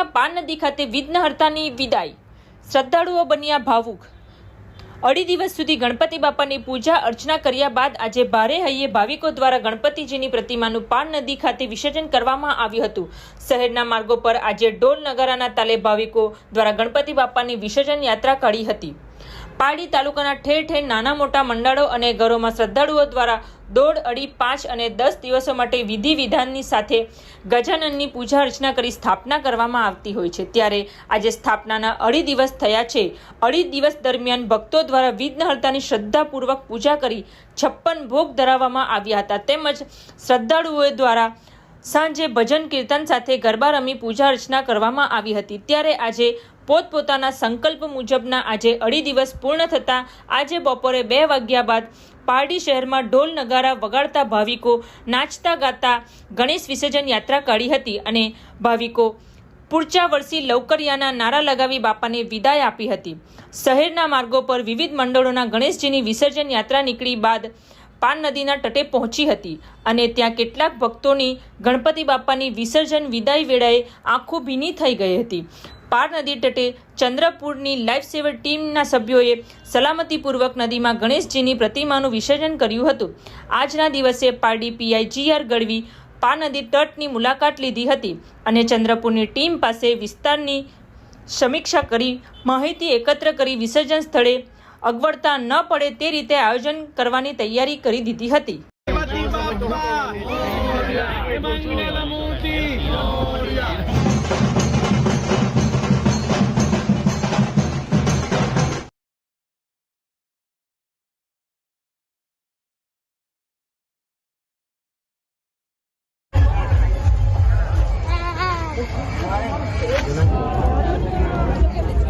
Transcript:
પારડીમાં પાન નદી ખાતે વિઘ્નહર્તાની વિદાય. શ્રદ્ધાળુઓ બન્યા ભાવુક. અઢી દિવસ સુધી ગણપતિ બાપાની પૂજા અર્ચના કર્યા બાદ આજે ભારે હૈયે ભાવિકો દ્વારા ગણપતિજીની પ્રતિમાનું પાન નદી ખાતે વિસર્જન કરવામાં આવ્યું હતું. શહેરના માર્ગો પર આજે ઢોલ નગારાના તાલે ભાવિકો દ્વારા ગણપતિ બાપાની વિસર્જન યાત્રા કાઢી હતી. પારડી તાલુકાના ઠેર ઠેર નાના મોટા મંડળો અને ઘરોમાં શ્રદ્ધાળુઓ દ્વારા દોઢ, અઢી, પાંચ અને દસ દિવસો માટે વિધિ વિધાનની સાથે ગજાનનની પૂજા અર્ચના કરી સ્થાપના કરવામાં આવતી હોય છે. ત્યારે આજે સ્થાપનાના અઢી દિવસ થયા છે. અઢી દિવસ દરમિયાન ભક્તો દ્વારા વિઘ્નહર્તાની શ્રદ્ધાપૂર્વક પૂજા કરી છપ્પન ભોગ ધરાવવામાં આવ્યા હતા. તેમજ શ્રદ્ધાળુઓ દ્વારા સાંજે ભજન કીર્તન સાથે ગરબા રમી પૂજા અર્ચના કરવામાં આવી હતી. ત્યારે આજે પોતપોતાના સંકલ્પ મુજબના આજે અઢી દિવસ પૂર્ણ થતાં આજે બપોરે બે વાગ્યા બાદ પારડી શહેરમાં ઢોલ નગારા વગાડતા ભાવિકો નાચતા ગાતા ગણેશ વિસર્જન યાત્રા કાઢી હતી અને ભાવિકો પૂરચા વર્ષી લવકરિયાના નારા લગાવી બાપાને વિદાય આપી હતી. શહેરના માર્ગો પર વિવિધ મંડળોના ગણેશજીની વિસર્જન યાત્રા નીકળી બાદ પાન નદીના તટે પહોંચી હતી અને ત્યાં કેટલાક ભક્તોની ગણપતિ બાપાની વિસર્જન વિદાય વેળાએ આંખો ભીની થઈ ગઈ હતી. પાર નદી તટે ચંદ્રપુરની લાઈફ સેવર ટીમના સભ્યોએ સલામતીપૂર્વક નદીમાં ગણેશજીની પ્રતિમાનું વિસર્જન કર્યું હતું. આજના દિવસે પારડી પીઆઈ જી ગઢવી પાર નદી તટની મુલાકાત લીધી હતી અને ચંદ્રપુરની ટીમ પાસે વિસ્તારની સમીક્ષા કરી માહિતી એકત્ર કરી વિસર્જન સ્થળે અગવડતા ન પડે તે રીતે આયોજન કરવાની તૈયારી કરી દીધી હતી. Thank બાપ્પા